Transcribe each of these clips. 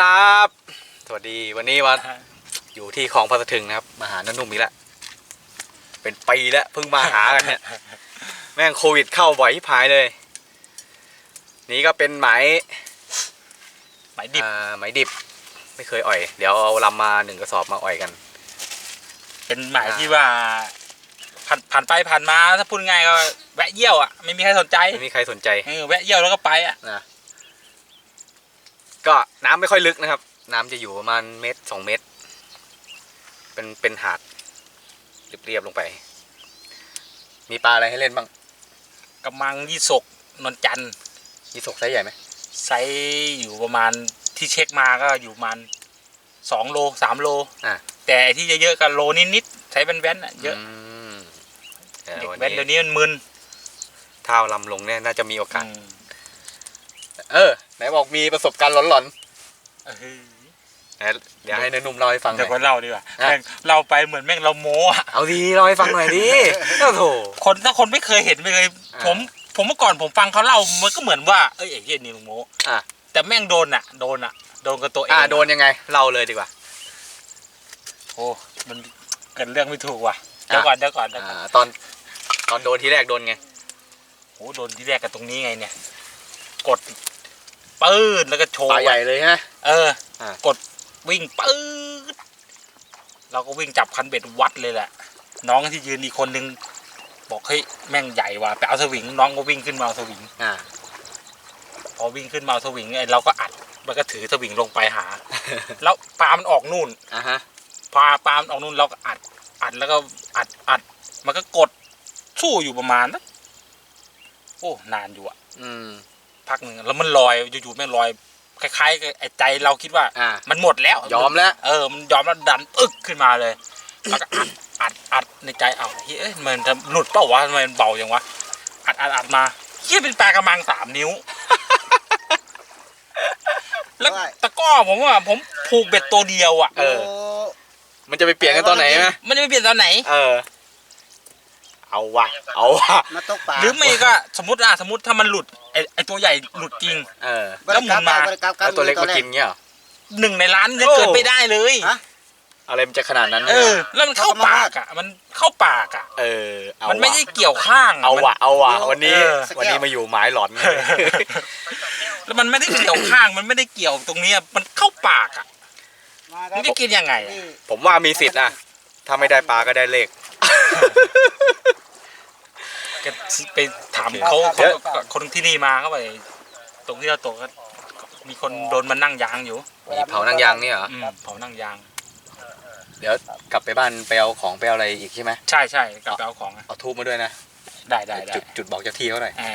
สวัสดีครับ สวัสดีวันนี้มาอยู่ที่คลองพระสะทึงนะครับ มาหาน้าหนุ่มอีกแล้วเป็นปีแล้วเพิ่งมาหากันเนี่ยแม่งโควิดเข้าบ่อยที่พายเลย นี่ก็เป็นไหมหมายดิบอ่าไหมดิบ ไม่เคยอ่อย เดี๋ยวเอาลำมาหนึ่งกระสอบมาอ่อยกัน เป็นหมายที่ว่าผ่านผ่านไปผ่านมาถ้าพูดง่ายก็แวะเยี่ยวอะไม่มีใครสนใจไม่มีใครสนใจเออแวะเยี่ยวแล้วก็ไปอะนะ ก็น้ำไม่ค่อยลึกนะครับ น้ำจะอยู่ประมาณเมตรสองเมตร เป็นเป็นหาดเรียบๆลงไป มีปลาอะไรให้เล่นบ้างกำมังยี่สกนนจันทร์ยี่สกไซส์ใหญ่ไหมไซส์อยู่ประมาณที่เช็คมาก็อยู่ประมาณสองโลสามโลอะแต่ไอ้ที่เยอะๆก็โลนิดๆใช้เป็นแว่นๆอะเยอะมเออเด็กวันแว่นนี้เดี๋ยวนี้มันมึนเท้าลำลงเนี่ยน่าจะมีโอกาสอืม เออไหนบอกมีประสบการณ์หลอนเออๆไหนเดี๋ยวให้เนยหนุ่มเล่าให้ฟังหน่เดี๋อยวคนยเล่าดีกว่าอะแม่งเราไปเหมือนแม่งเราโม้อะเอาดีเล่าให้ฟังหน่อยดิโอ้โถ คนถ้าคนไม่เคยเห็นไม่เคยอ่าผม ผมเมื่อก่อนผมฟังเขาเล่ามันก็เหมือนว่าเอ้ยไอ้เหี้ยนี่ลุงโม้อะ แต่แม่งโดนอะโดนอะโดนกับตัวเองอ่าโดนยังไงเล่าเลยดีกว่า โอ้มันเกิดเรื่องไม่ถูกว่ะเดี๋ยวก่อนเดี๋ยวก่อนเดี๋ยวก่อน อ่าตอนตอนโดนทีแรกโดนไง โอ้โดนที่แรกกับตรงนี้ไงเนี่ย กด ปื้นแล้วก็โชว์ปลาใหญ่เลยฮะเอออ่ากดวิ่งปื้ดเราก็วิ่งจับคันเบ็ดวัดเลยแหละ น้องที่ยืนอีกคนนึง บอกเฮ้ยแม่งใหญ่ว่ะไปเอาสวิง น้องก็วิ่งขึ้นมาเอาสวิงอ่าพอวิ่งขึ้นมาเอาสวิงไอ้เราก็อัดมันก็ถือสวิงลงไปหา แล้วปลามันออกนู่นอ่าฮะพาปลามันออกนู่นเราก็อัด อัดแล้วก็อัดอัด มันก็กดสู้อยู่ประมาณนะโอ้นานอยู่อะอืม พักหนึ่งแล้วมันลอยอยู่ๆแม่งลอยคล้ายๆกับไอ้ใจเราคิดว่า อ่า มันหมดแล้วยอมแล้ว เออ มันยอมแล้วดันอึกขึ้นมาเลยแล้วก็อัดอัดอัดในใจเอ้าเฮ้ยเอ้ยมันจะหลุดเปล่าวะทำไมมันเบาอย่างวะอัดอัดอัดมาเฮียเป็นปลากระมังสามนิ้ว แล้วตะกร้อผมว่าผมผูกเบ็ดตัวเดียวอะ เออ มันจะไปเปลี่ยนกันตอนไหนไหมมันจะไปเปลี่ยนตอนไหน เออ เอาวะเอาวะมาตกปลาหรือไม่ก็สมมติอะสมมติถ้ามันหลุด ไอไอตัวใหญ่หลุดจริง เออแล้วหมุนมา บริกรรแล้วตัวเล็กมากินเงี้ยเหรอ หนึ่งในล้านจะโอ้เกิดไม่ได้เลย ฮะ อะไรมันจะขนาดนั้นเออ แล้วมันเข้าปากอะ มันเข้าปากอะ เออเอามันไม่วะได้เกี่ยวข้างะเอามัน วะเอาวะวันนี้ เออ วันนี้มาอยู่หมายหลอนแล้วมันไม่ได้เกี่ยวข้าง มันไม่ได้เกี่ยวตรงเนี้ยมันเข้าปากอะมาคมัรันบจะกินยังไงอะนี่ผมว่ามีสิทธิ์นะถ้าไม่ได้ปลาก็ได้เลข ก็ไปถามเขาเดี๋เขายวคนที่นี่มาเขาไปตรงที่เราตกก็มีคนโดนมันนั่งยางอยู่มีเผานั่งยางเนี่ยเหรออืมเผานั่งยาง เดี๋ยวกลับไปบ้านไปเอาของไปเอาอะไรอีกใช่ไหมใช่ใช่กลับไปเอาของอะเอาทูบมาด้วยนะได้ได้ได้จุดจุดบอกเจ้าที่เขาหน่อยอ่า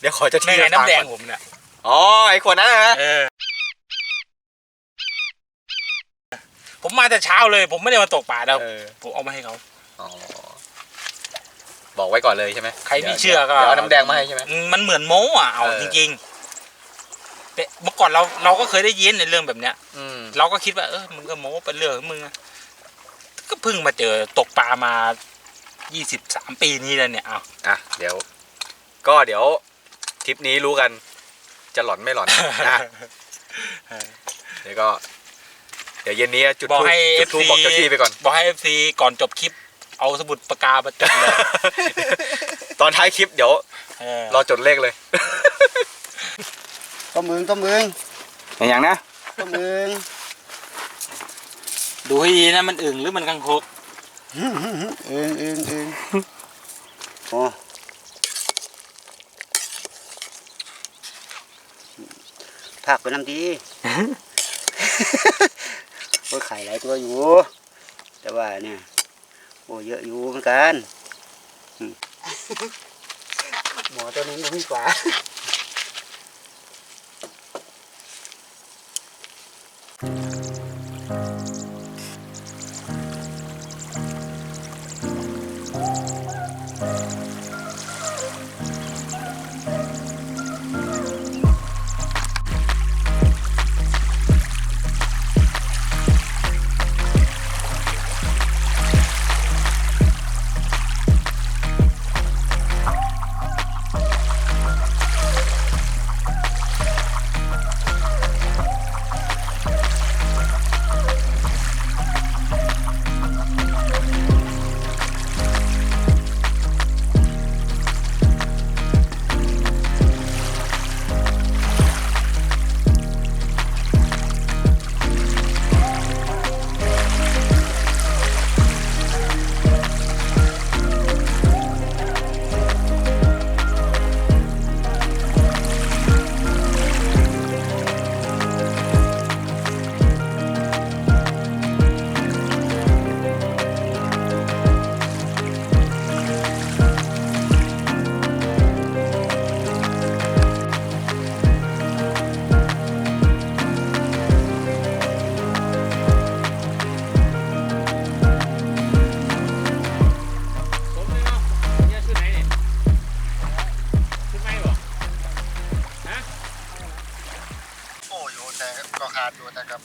เดี๋ยวขอเจ้านี่ที่ไงน้ำแดงก่อผมเนี่ยอ๋อไอ้ขวดนั้นนะเออผมมาแต่เช้าเลย ผมไม่ได้มาตกป่าแล้วเออผมเอามาให้เขาอ๋อ บอกไว้ก่อนเลยใช่ไหมใครไม่เชื่อก็เดี๋ยวเอาน้ำแดงมาให้ใช่ไหมอืมมันเหมือนโม้อะเอาเออ จริงๆแต่เมื่อก่อนเราเราก็เคยได้ยินในเรื่องแบบเนี้ย อืม เราก็คิดว่าเออมึงก็โม้เป็นเรื่องของมึงอะก็เพิ่งมาเจอตกปลามายี่สิบสามปีนี้แล้วเนี่ยเอา อะเดี๋ยว ก็เดี๋ยวทริปนี้รู้กัน จะหลอนไม่หลอน นะเดี๋ยวก็ เดี๋ยวเย็นนี้จุดบอกทูบให้เอจุดฟทูบซีบอกเจ้าที่ไปก่อน บอกให้เอฟซีก่อนจบคลิป เอาสมุดปากกามาจดเลย ตอนท้ายคลิปเดี๋ยวเออรอจดเลขเลยต้มมึงต้มมึงอย่างนะ ต้มมึงดูให้ดีนะมันอึ่งหรือมันกังคกเอิงเอิงเอิงโอ้ผักไปน้ำดี โอ้ยไข่หลายตัวอยู่ แต่ว่าเนี่ย โอ้เยอะอยู่เหมือนกันหมอตัวนี้มีกว่า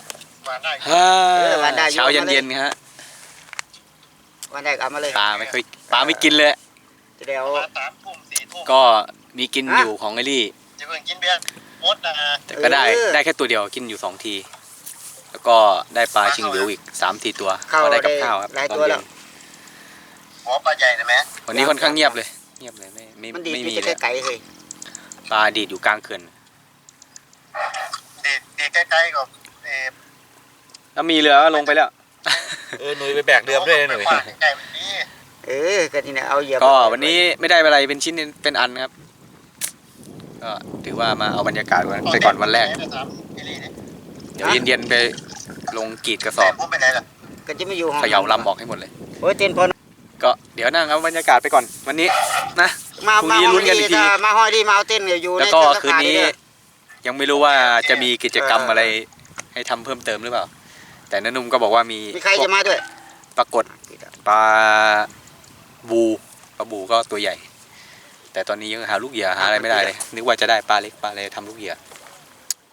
อยู่แต่กับวานได้เช้าเย็นๆฮะวันแรกเอามาเลยปลาไม่ค่อยปลาไม่กินเลย จะได้เอามาสามทุ่มสี่ทุ่มก็มีกินอยู่ของไอรี่ จะเพิ่งกินเบียร์มดนะแต่ก็ได้ได้แค่ตัวเดียวกินอยู่สองที แล้วก็ได้ปลาชิงเหลียวอีกสามสี่ตัวเข้าก็ได้ได้กับข้าวครับหลายตอนตัวเย็แล้นวหัวปลาใหญ่นะแม่วันนี้ค่อนข้างเงียบเลย เงียบเลยไม่ไม่มันดีไม่ที่มีจะเลยไกลๆเลยปลาดีดอยู่กลางเขื่อน ดีดีใกล้ๆกับ เออแล้วมีเรือก็ลงไปแล้ว เออหนุ่ยไปแบกเรือด้วยนะหนุ่ยขวางใกล้ๆแบบนี้เออก็นี่นะเอาเหยียบก็วันนี้ไม่ได้อะไรเป็นชิ้นเป็นอันครับ ก็ถือว่ามาเอาบรรยากาศไปก่อนวันแรกถามพี่ลีนี่เดี๋ยวเย็นๆไปลงกรีดกระสอบแม่ผมไปไหนล่ะก็จะไม่อยู่ห้องเขย่าลำออกให้หมดเลย โอ้ยเต้นพอก็เดี๋ยวนั่งเอาบรรยากาศไปก่อนวันนี้นะ มาพรุ่งมานี้ห้องลุ้นกันอีดีกทีถ้ามาห้อยดีมาเอาเต้นอยู่แล้วในก็เต้ราคืนคานี้เด้อยังไม่รู้ว่าจะมีกิจกรรมอะไร ให้ทำเพิ่มเติมหรือเปล่า แต่นันนุ่มก็บอกว่ามีมีใครจะมาด้วย ปรากฏปลาบูปลาบูก็ตัวใหญ่ แต่ตอนนี้ยังหาลูกเหยื่อหาอะไรไม่ได้เลยนึกว่าจะได้ปลาเล็กปลาอะไรทำลูกเหยื่อ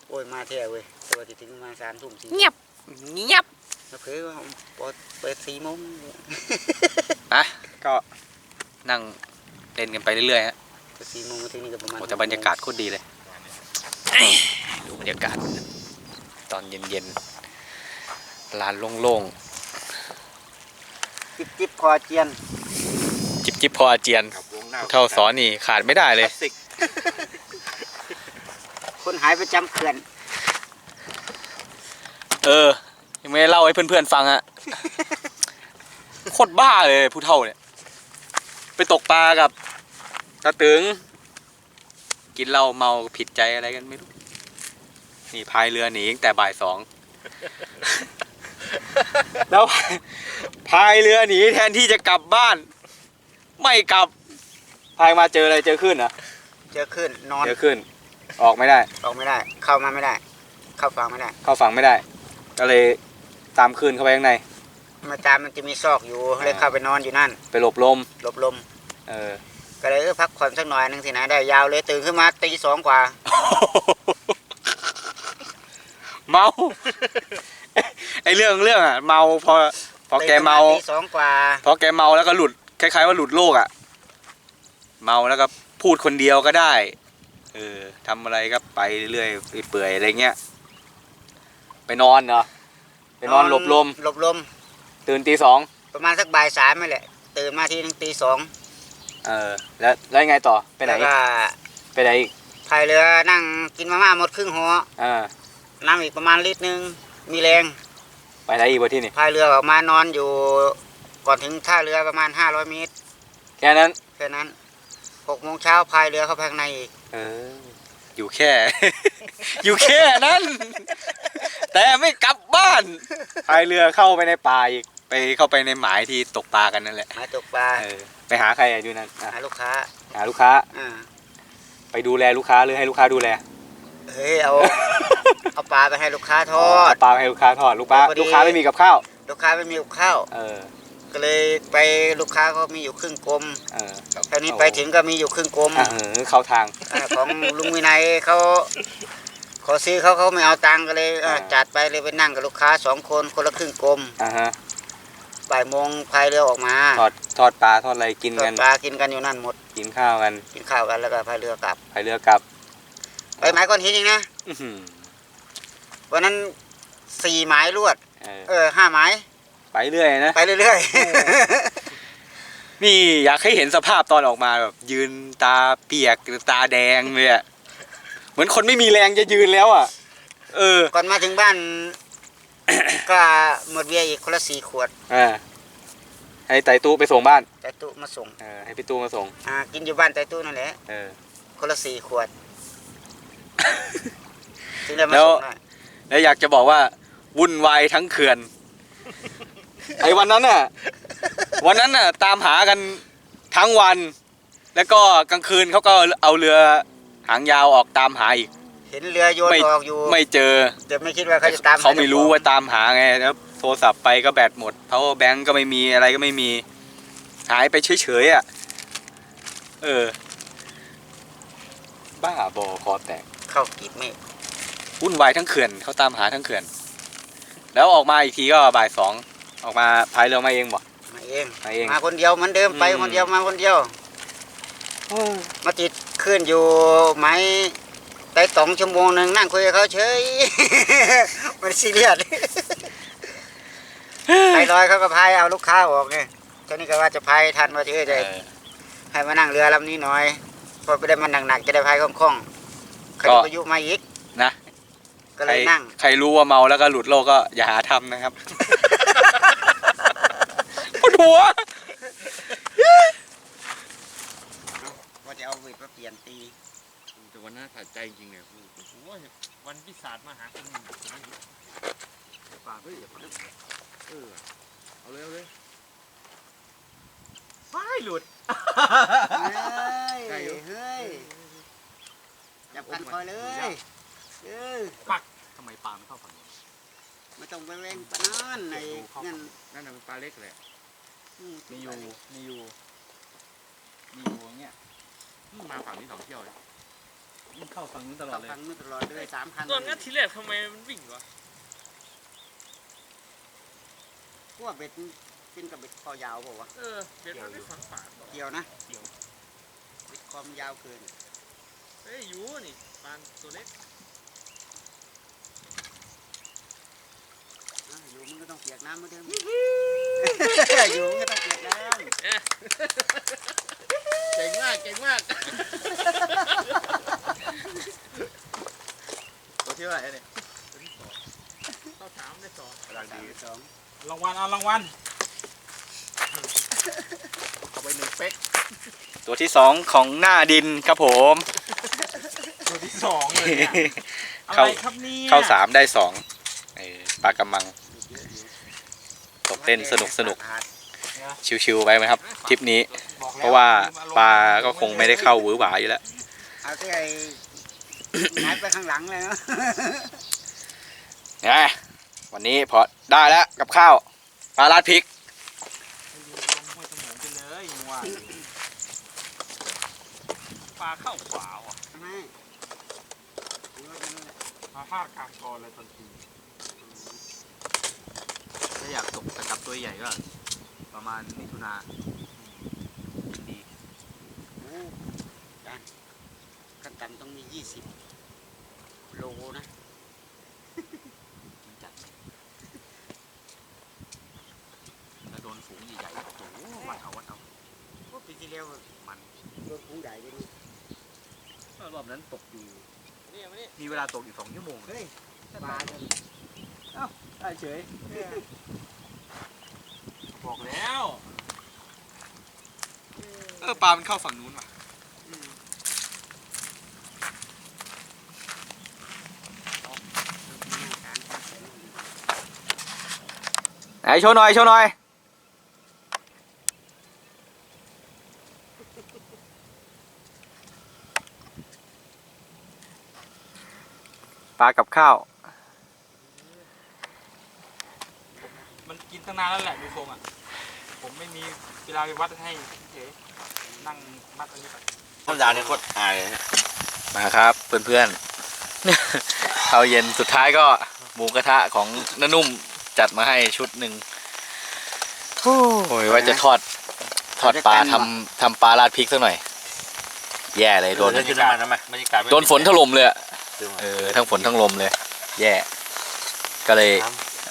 โอ้ยมาแท้เว้ยตัวที่ถึงมาสามทุ่มสี่เงียบเงียบเผยว่าเปิดเปิดสี่โมงนะก็นั่งเล่นกันไปเรื่อยๆฮะเปิดสี่โมงมาถึงนี่ก็ประมาณโอ้แต่บรรยากาศโคตรดีเลยดูบรรยากาศ ตอนเย็นๆลานโล่งจิบจิบคอเจียนๆ จิบจิบพออาเจียนเท่าสอนนี่ขาดไม่ได้เลยคนหายประจำเขื่อนเออ ยังไม่ได้เล่าให้เพื่อนๆฟังอะโคตรบ้าเลยผู้เท่าเนี่ย ไปตกปลากับตาตึง กินเหล้าเมาผิดใจอะไรกันไม่รู้ นี่พายเรือหนีตั้งแต่บ่ายสอง แล้วพายเรือหนีแทนที่จะกลับบ้าน ไม่กลับ พายมาเจออะไรเจอขึ้นเหรอเจอขึ้นนอนเจอขึ้น ออกไม่ได้ ออกไม่ได้ เข้ามาไม่ได้ เข้าฟังไม่ได้ เข้าฝั่งไม่ได้ ก็เลยตามคืนเข้าไปข้างใน มาตามมันจะมีซอกอยู่เลยเข้าไปนอนอยู่นั่น ไปหลบลมหลบลม เออ ก็เลยเออพักผ่อนสักหน่อยหนึงสินะได้ยาวเลยตื่นขึ้นมาตีสองกว่า เมา ไอเรื่องเรื่องอะ เมาพอพอแกเมา ตีสองกว่า พอแกเมาแล้วก็หลุดคล้ายๆว่าหลุดโลกอะ เมาแล้วก็พูดคนเดียวก็ได้ เออทำอะไรก็ไปเรื่อยๆเปื่อยๆอะไรเงี้ย ไปนอนเหรอไปนอนหลบลม หลบลม ตื่นตีสองประมาณสักบ่ายสามนี่แหละ ตื่นมาทีนึงตีสองเออ แล้วแล้วยังไงต่อไปไหนแล้วก็ไปไหนอีกพายเรือนั่งกินมาม่าหมดครึ่งหัวอ่า น้ำอีกประมาณลิตรหนึงมีแรงไปไหนอีกวะที่นี่พายเรือออกมานอนอยู่ก่อนถึงท่าเรือประมาณ 500เมตรแค่นั้นแค่นั้นหกโมงเช้าพายเรือเข้าไปข้างในอีกเอออยู่แค่ อยู่แค่นั้น แต่ไม่กลับบ้านพายเรือเข้าไปในป่าอีกไปเข้าไปในหมายที่ตกปลากันนั่นแหละหาตกปลาเออไปหาใครอะอยู่นั่นอะหาลูกค้าหาลูกค้า อ่า ไปดูแลลูกค้าหรือให้ลูกค้าดูแล เฮ้ยเอา เอาปลาไปให้ลูกค้าทอด เาปลาให้ลูกค้าทอดลูกปลาพอดี ลูกค้าไม่มีกับข้าว ลูกค้าไม่มีกับข้าว เออ ก็เลยไปลูกค้าเขามีอยู่ครึ่งกลมเออคราวนี้ไปถึงก็มีอยู่ครึ่งกลมอะเออเข้าทาง อ่าของลุงวินัยเขาขอซื้อเขาเขาไม่เอาตังค์ก็เลยอ่าอ่า จัดไปเลยไปนั่งกับลูกค้าสองคนคนละครึ่งกลมอะฮะบ่ายโมงพายเรือออกมาทอดทอดปลาทอดอะไรกินทอกัดน ปลากินกันอยู่นั่นหมดกินข้าวกันกินข้าวกันแล้วก็พายเรือกลับพายเรือกลับ ไปหมายก้อนหินอีกนะอื้อหือวันนั้นสี่หมายรวด เออเออห้าหมายไปเรื่อยนะ ไปเรื่อยนี่อยากให้เห็นสภาพตอนออกมาแบบ ยืนตาเปียกตาแดงเลยอะเหมือนคนไม่มีแรงจะยืนแล้วอะ เออๆก่อนมาถึงบ้าน ก็หมดเบียร์อีกคนละสี่ขวดอ่าให้ไต่ตู้ไปส่งบ้านแต่ตู้มาส่ง เออให้พี่ตู้มาส่ง อ่า กินอยู่บ้านแต่ตู้นั่นแหละ เออ คนละสี่ขวด ถึงได้มาแล้วส่งได้แล้วอยากจะบอกว่าวุ่นวายทั้งเขื่อน ไอ้วันนั้นน่ะ วันนั้นน่ะ ตามหากันทั้งวัน แล้วก็กลางคืนเขาก็เอาเรือหางยาวออกตามหาอีก เห็นเรือโยนไม่ออกอยู่ไม่เจอ แต่ไม่คิดว่าเขาจะตามเขาไม่รู้ว่าตามหาไงแล้วโทรศัพท์ไปก็แบตหมด power bank ก็ไม่มีอะไรก็ไม่มี หายไปเฉยๆอะ เออ บ้าบอคอแตก เข้ากีบเมฆวุ่นวายทั้งเขื่อนเขาตามหาทั้งเขื่อน แล้วออกมาอีกทีก็บ่ายสองออกมาพายเรือมาเองบ่มาเองมาเองมาคนเดียวเหมือนเดิมไปอืมคนเดียวมาคนเดียว มาติดขึ้นอยู่ไม้ได้สองชั่วโมงหนึ่งนั่งคุยกับเขาเฉย มันซีเรียสพายลอยเขาก็พายเอาลูกค้าออกไงตอนนี้ก็ว่าจะพายทันว่าจะเออเอจะอให้มานั่งเรือลำนี้หน่อยพอไปได้มันหนักๆจะได้พายคล่องๆ ขก็ยับอายุมาอีกนะก็ใคเลรยนั่ง ใครรู้ว่าเมาแล้วก็หลุดโลกก็อย่าหาทำนะครับ ปวดหัว ว่าจะเอาวิดมาเปลี่ยนตีแต่วันน่าสะใจจริงเนี่ยวันพิศาจมาหาคนหนึ่งปากเฮ้ยเออเอาเลยเอาเลยไม่หลุด เฮ้ยได้อยู่เฮ้ย จับกันคอยเลยเออทำไมปลามันเข้าฝั่งนี้ไม่ต้องไปเร่งปานนั้นไอ้นั่นนั่นน่ะมันปลาเล็กเลยอืมีอยู่มีอยู่มีอยู่อย่างเงี้ยมาฝั่งนี้สองเที่ยวเลยมันเข้าฝั่งนู้นตลอต่ดอเลยพันนู้นตลอดเลยสามพันตอนนั้นทีแรกทำไมมันวิ่งวะพวกเบ็ดกินกับเบ็ดคอยาวเปล่าวะเออเป็นมันไม่ฝังปากหรอกเกี่ยวนะเกี่ยวเบ็ดคอมนยาวเกิน เอ้ยอยู่นี่ปานตัวเล็กอะอยู่มันก็ต้องเปียกน้ำเหมือนเดิมอยู่มันก็ต้องเปียกน้เก่งมากเก่งมากตัวที่ว่าไอ้เนี่ยเข้าถามได้สองกำลังำสาดีมสองรางวัลเอารางวัลเอาไปหนึ่งเป๊กตัวที่สองของหน้าดินครับผมตัวที่ สองเลยเนี่ยอะเข้าไรครับเนี่ยเข้าสามได้สองเออปลากระมังเยอะอยู่ตกเต้นสนุกสนุกขาดชิวๆไปไหมครับทริปนี้บอกแล้เพราะว่าปลาก็คงไม่ได้เข้าหวือหวาอยู่แล้วเอาที่ไอ้หายไปข้างหลังเลยเนาะนะวันนี้พอได้แล้วกับข้าวปลาราดพริกลงห้วยเสมือนไปเลยยังว่าปลาเข้าขวาว่ะ หละปลาพลาดกลางกอเลยทันทีถ้าอยากตกกระจับตัวใหญ่ก็ประมาณมิถุนาดีโอ้จานขั้นต่ำต้องมียี่สิบโลนะจัดถ้าโดนฝูงใหญ่ๆโอ้โหวัดเอาวัดเอาพวกปีที่แล้วมันโดนกุ้งใหญ่ด้วยนี่รอบนั้นตกอยู่นี่ มานี่มีเวลาตกอยู่สองชั่วโมงเฮ้ยปลาจะได้เฉย บอกแล้ว เออปลามันเข้าฝั่งนู้นว่ะไหนโชว์หน่อยโชว์หน่อย ปลากับข้าว มันกินตั้งนานแล้วแหละดูทรงอะ ผมไม่มีเวลาไปวัดให้เฉยนั่งมัดอันนี้ไปต้นยาวเนี่ยโคตรอายเลยมาครับเพื่อนๆข้าวเย็นสุดท้ายก็หมูกระทะของน้านุ่มจัดมาให้ชุดหนึ่งโอ้ยว่าจะทอดทอดปลาทำทำปลาราดพริกสักหน่อย แย่เลยโดนเรื่องขึ้นน้ำมันน้ำมันบรรยากาศไม่โดนฝนถล่มเลยอะ คือมันเออทั้งฝนทั้งลมเลย แย่ก็เลย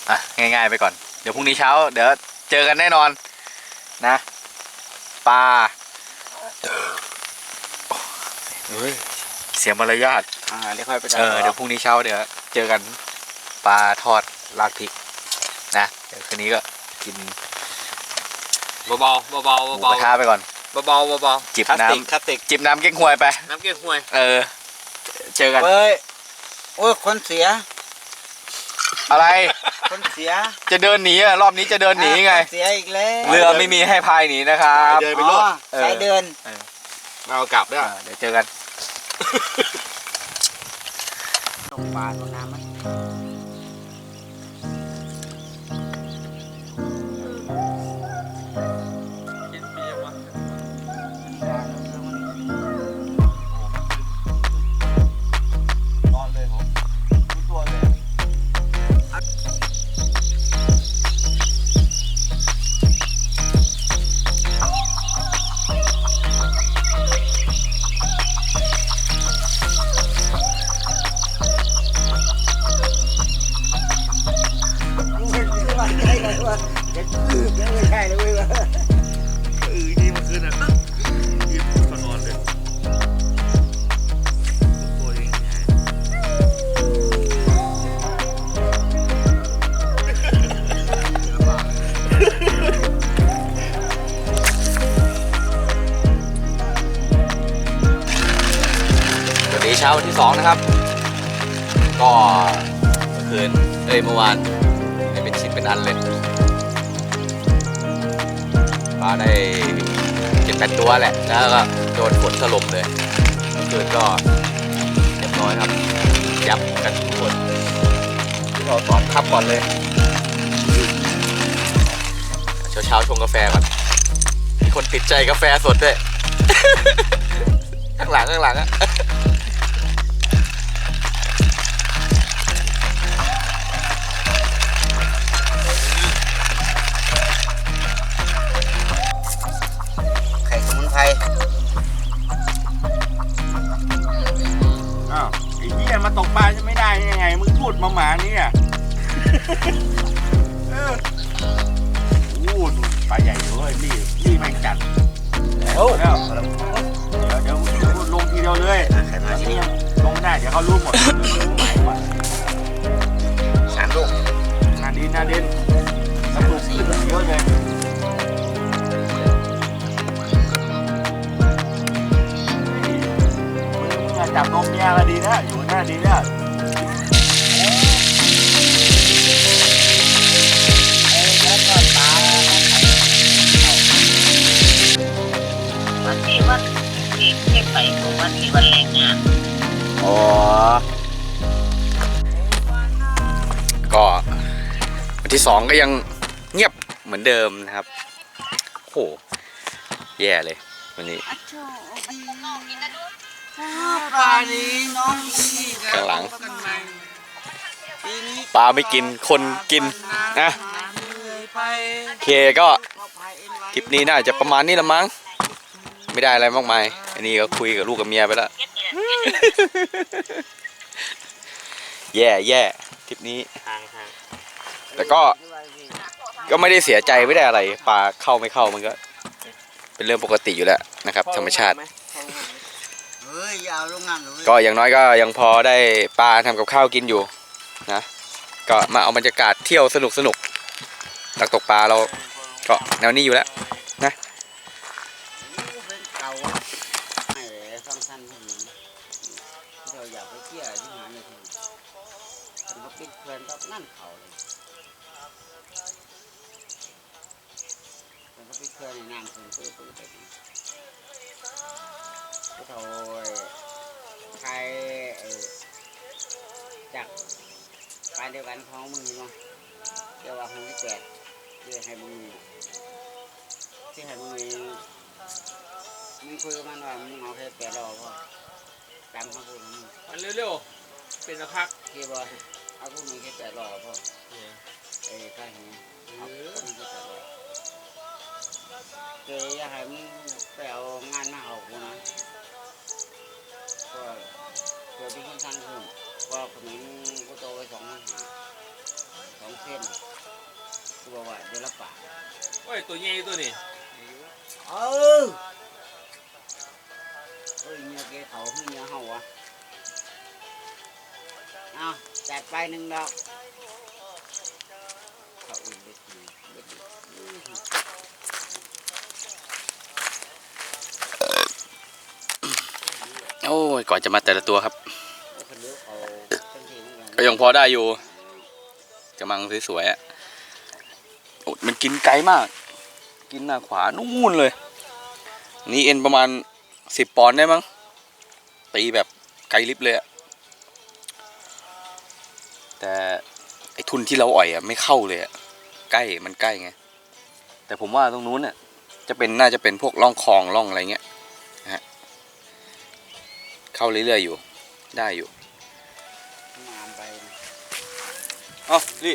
อะง่าย ๆ ไปก่อน เดี๋ยวพรุ่งนี้เช้า เดี๋ยวเจอกันแน่นอน นะปลาเฮ้ยเสียมารยาทอ่าเดี๋ยวค่อยไปเออเดี๋ยวพรุ่งนี้เช้าเดี๋ยวเจอกันปลาทอดราดพริกนะเดี๋ยวคืนนี้ก็กินเบาๆเบาหมูๆเบากระทะไปก่อนๆเบาๆเบาจิบคลาสน้ติกคลาสติกำจิบน้ำเก๊กฮวยไปๆน้ำเก๊กฮวยเออ เจอกันเฮ้ยโอ้ยคนเสีย อะไร คนเสียจะเดินหนีอะรอบนี้จะเดินหนีไงคนเสียอีกแล้วเรือไม่มีให้พายหนีนะครับเดินไปโลด อ๋อเออสายเดิน มาเอากลับด้วย อ่าเดี๋ยวเจอกัน ตกปลาตกน้ำมันกิน เจ็ดแปดตัวแหละ แล้วก็โดนฝนถล่มเลยเมื่อคืนก็เรียบร้อยครับ ยับกันทุกคนเราตอนขับก่อนเลย เช้าเช้าชงกาแฟก่อนมีคนติดใจกาแฟสดด้วย ข้างหลังข้างหลังอะ ดมาหมาเนี่ยเอออู้ดูปลาใหญ่เลยนี่นี่แม่งจัดแล้วแล้วเดี๋ยวเดี๋ยวเดี๋ยวลงทีเดียวเลยไข่มาอันที่นี้นี่ยังลงได้เดี๋ยวเขารู้หมดรู้หมายหมดสามลูกหนาดินหนาดินสนุกขึ้นเยอะเลยมึงอะจับนมเมียก็ดีนะอยู่หน้าดีนะ วันที่วันแรงงานอ๋อ ก็วันที่สองก็ยังเงียบเหมือนเดิมนะครับโอ้โหแย่เลยวันนี้ปลานี้น้องพี่ข้างหลัง กันใหม่ปีนี้ปลาไม่กินคนกินนะโอเคก็คลิปนี้น่าจะประมาณนี้ละมั้ง ไม่ได้อะไรมากมาย อันนี้ก็คุยกับลูกกับเมียไปแล้วแย่แย่คลิปนี้ แต่ก็ ก็ไม่ได้เสียใจไม่ได้อะไรปลาเข้าไม่เข้ามันก็ เป็นเรื่องปกติอยู่แล้วนะครับ ธรรมชาติเฮ้ยอยาวลงน้ำเลยก็อย่างน้อยก็ยังพอได้ปลาทำกับข้าวกินอยู่นะ ก็มาเอาบรรยากาศเที่ยวสนุกสนุกนักตกปลาเราก็แนวนี้อยู่แล้วเป็นเเราอยากไปเที่ยวที่หาเนี่ยทีมันก็ปิดเพื่อนก็นั่นเขาเลยมันก็ปิดเพื่อนในน้ำเพื่นปื้อปื้อไปนี่ก็โทยใครเออจากไปเดียวกันของมึงเนาะเดี๋ยวว่าของที่แปดเดี๋ยวให้มึงที่ให้มึงมึงคุยกับมันว่ามึงเอาแค่แปดรอบพอ จำคำพูดของมึงมันเร็วๆ เป็นสักพักที่บ่เอาพวกมึงแค่แปดรอบพอเอ้ยข้าเหี้ยเอาพวกมึงแค่แปดรอบเกย์อยากให้มึงไปเอางานมาเอากูนะก็เกิดเป็นคนทางขึ้นก็ขนมกูโตไปสองพันหาสองเส้นกูบอกว่าเดือนละปากโอ้ยตัวใหญ่ตัวนี้เออเฮ้ย เขาให้เมียเฮาวะเอาจัดไปหนึ่งดอกเขาอื่นเด็ดดีเด็ดดีโอ้ยก่อนจะมาแต่ละตัวครับ ก็ยังพอได้อยู่กำลังสวยๆอะโอ้มันกินไกลมาก กินหน้าขวานู่นเลย นี่เอ็นประมาณสิบปอนด์ได้มั้ง ตีแบบไกลลิบเลยอะแต่ไอ้ทุนที่เราอ่อยอะไม่เข้าเลยอะใกล้มันใกล้ไงแต่ผมว่าตรงนู้นน่ะจะเป็นน่าจะเป็นพวกร่องคลองร่องอะไรเงี้ยนะฮะเข้าเรื่อยๆอยู่ ได้อยู่งามไปนะเอ้าดิ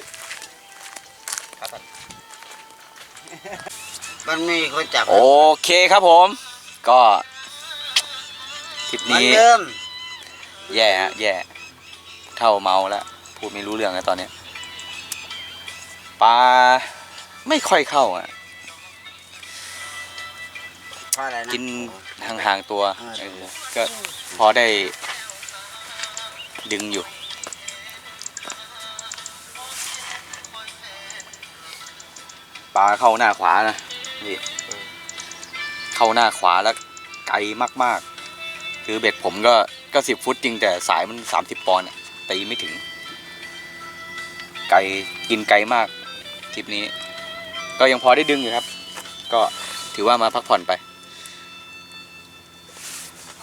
มันมีคนจับ โอเคครับผม ก็ ทริปเหมือนนี้เดิมแย่ฮะแย่ เท่าเมาแล้ว พูดไม่รู้เรื่องแล้วตอนเนี้ยปลาไม่ค่อยเข้าอะ เพราะอะไรนะ กินห่างๆตัวอ่า เออก็พอได้ ดึงอยู่ ปลาเข้าหน้าขวานะนี่เข้าหน้าขวาแล้วไกลมากๆ คือเบ็ดผมก็ก็สิบฟุตจริงแต่สายมันสามสิบปอนด์อะตีไม่ถึง ไกลกินไกลมากทริปนี้ ก็ยังพอได้ดึงอยู่ครับ ก็ถือว่ามาพักผ่อนไป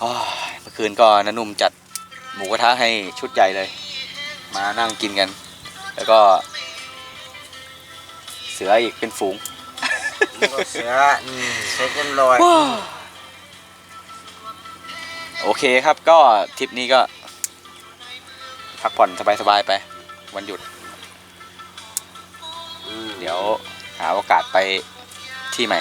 อ้าวเมื่อคืนก็นันนุ่มจัดหมูกระทะให้ชุดใหญ่เลย มานั่งกินกัน แล้วก็ เสืออีกเป็นฝูง เสือเสือเต็มรอย โอเคครับก็ทริปนี้ก็ พักผ่อนสบายๆไป วันหยุด เดี๋ยวหาโอกาสไปที่ใหม่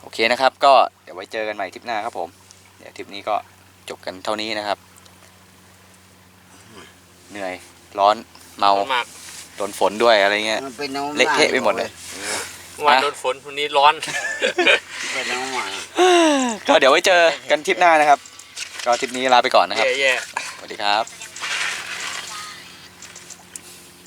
โอเคนะครับ ก็เดี๋ยวไว้เจอกันใหม่ทริปหน้าครับผม เดี๋ยวทริปนี้ก็จบกันเท่านี้นะครับ เหนื่อยร้อนเมามากโดนฝนด้วยอะไรเงี้ย มันเป็นน้องเละเทะไปหมดเลย วันโดนฝนวันนี้ร้อนเป็นน้องหมาก็เดี๋ยวไว้เจอกันทริปหน้านะครับ ก็ทริปนี้ลาไปก่อนนะครับ แย่ๆ สวัสดีครับ